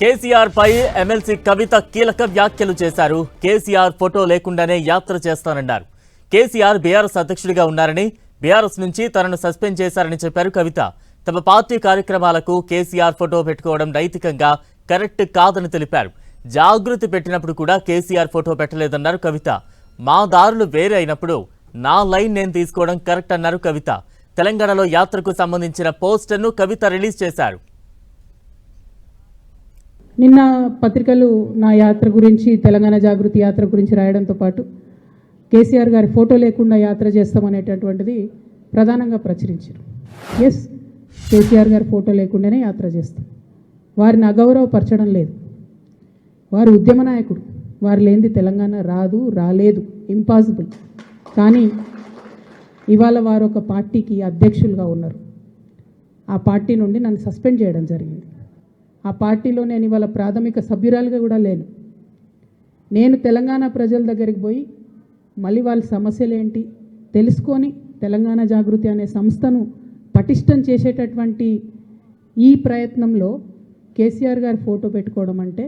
కేసీఆర్ పై MLC కవిత కీలక వ్యాఖ్యలు చేశారు. కేసీఆర్ ఫోటో లేకుండానే యాత్ర చేస్తానన్నారు. కేసీఆర్ బీఆర్ఎస్ అధ్యక్షుడిగా ఉన్నారని బీఆర్ఎస్ నుంచి తనను సస్పెండ్ చేశారని చెప్పారు కవిత. తమ పార్టీ కార్యక్రమాలకు కేసీఆర్ ఫోటో పెట్టుకోవడం నైతికంగా కరెక్ట్ కాదని తెలిపారు. జాగృతి పెట్టినప్పుడు కూడా కేసీఆర్ ఫోటో పెట్టలేదన్నారు కవిత. మా దారులు వేరే అయినప్పుడు నా లైన్ నేను తీసుకోవడం కరెక్ట్ అన్నారు కవిత. తెలంగాణలో యాత్రకు సంబంధించిన పోస్టర్ను కవిత రిలీజ్ చేశారు. నిన్న పత్రికలు నా యాత్ర గురించి తెలంగాణ జాగృతి యాత్ర గురించి రాయడంతో పాటు కేసీఆర్ గారి ఫోటో లేకుండా యాత్ర చేస్తామనేటటువంటిది ప్రధానంగా ప్రచురించారు. ఎస్ కేసీఆర్ గారి ఫోటో లేకుండానే యాత్ర చేస్తాం. వారిని అగౌరవపరచడం లేదు. వారు ఉద్యమ నాయకుడు. వారు లేనిది తెలంగాణ రాదు రాలేదు. ఇంపాసిబుల్ కానీ ఇవాళ వారు ఒక పార్టీకి అధ్యక్షులుగా ఉన్నారు. ఆ పార్టీ నుండి నన్ను సస్పెండ్ చేయడం జరిగింది. ఆ పార్టీలో నేను ఇవాళ ప్రాథమిక సభ్యురాలుగా కూడా లేను. నేను తెలంగాణ ప్రజల దగ్గరికి పోయి మళ్ళీ వాళ్ళ సమస్యలు ఏంటి తెలుసుకొని తెలంగాణ జాగృతి అనే సంస్థను పటిష్టం చేసేటటువంటి ఈ ప్రయత్నంలో కేసీఆర్ గారి ఫోటో పెట్టుకోవడం అంటే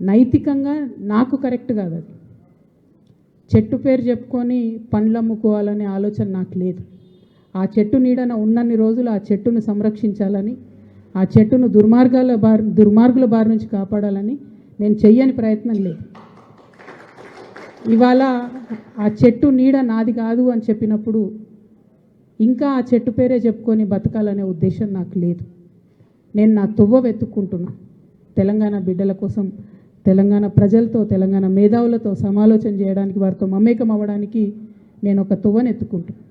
నైతికంగా నాకు కరెక్ట్ కాదు అది. చెట్టు పేరు చెప్పుకొని పండ్లు అమ్ముకోవాలనే ఆలోచన నాకు లేదు. ఆ చెట్టు నీడన ఉన్నన్ని రోజులు ఆ చెట్టును సంరక్షించాలని ఆ చెట్టును దుర్మార్గాల బారి దుర్మార్గుల బారి నుంచి కాపాడాలని నేను చెయ్యని ప్రయత్నం లేదు. ఇవాళ ఆ చెట్టు నీడ నాది కాదు అని చెప్పినప్పుడు ఇంకా ఆ చెట్టు పేరే చెప్పుకొని బతకాలనే ఉద్దేశం నాకు లేదు. నేను నా తువ్వ వెతుక్కుంటున్నా. తెలంగాణ బిడ్డల కోసం తెలంగాణ ప్రజలతో తెలంగాణ మేధావులతో సమాలోచన చేయడానికి వారితో మమేకం అవ్వడానికి నేను ఒక తువ్వను ఎత్తుకుంటున్నాను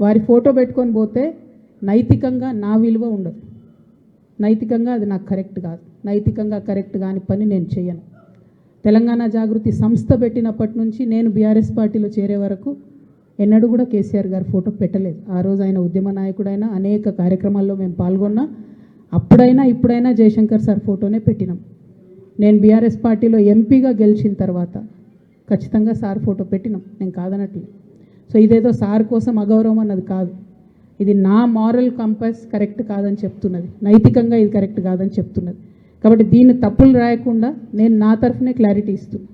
వారి ఫోటో పెట్టుకొని పోతే నైతికంగా నా విలువ ఉండదు. నైతికంగా అది నాకు కరెక్ట్ కాదు. నైతికంగా కరెక్ట్ కాని పని నేను చేయను తెలంగాణ జాగృతి సంస్థ పెట్టినప్పటి నుంచి నేను బీఆర్ఎస్ పార్టీలో చేరే వరకు ఎన్నడూ కూడా కేసీఆర్ గారి ఫోటో పెట్టలేదు. ఆ రోజు ఆయన ఉద్యమ నాయకుడైనా అనేక కార్యక్రమాల్లో మేము పాల్గొన్నా అప్పుడైనా ఇప్పుడైనా జయశంకర్ సార్ ఫోటోనే పెట్టినాం. నేను బీఆర్ఎస్ పార్టీలో ఎంపీగా గెలిచిన తర్వాత ఖచ్చితంగా సార్ ఫోటో పెట్టినాం. నేను కాదనట్లేదు. సో ఇదేదో సార్ కోసం అగౌరవం అన్నది కాదు. ఇది నా మారల్ కంపస్ కరెక్ట్ కాదని చెప్తున్నది. నైతికంగా ఇది కరెక్ట్ కాదని చెప్తున్నది. కాబట్టి దీన్ని తప్పులు రాయకుండా నేను నా తరఫునే క్లారిటీ ఇస్తున్నాను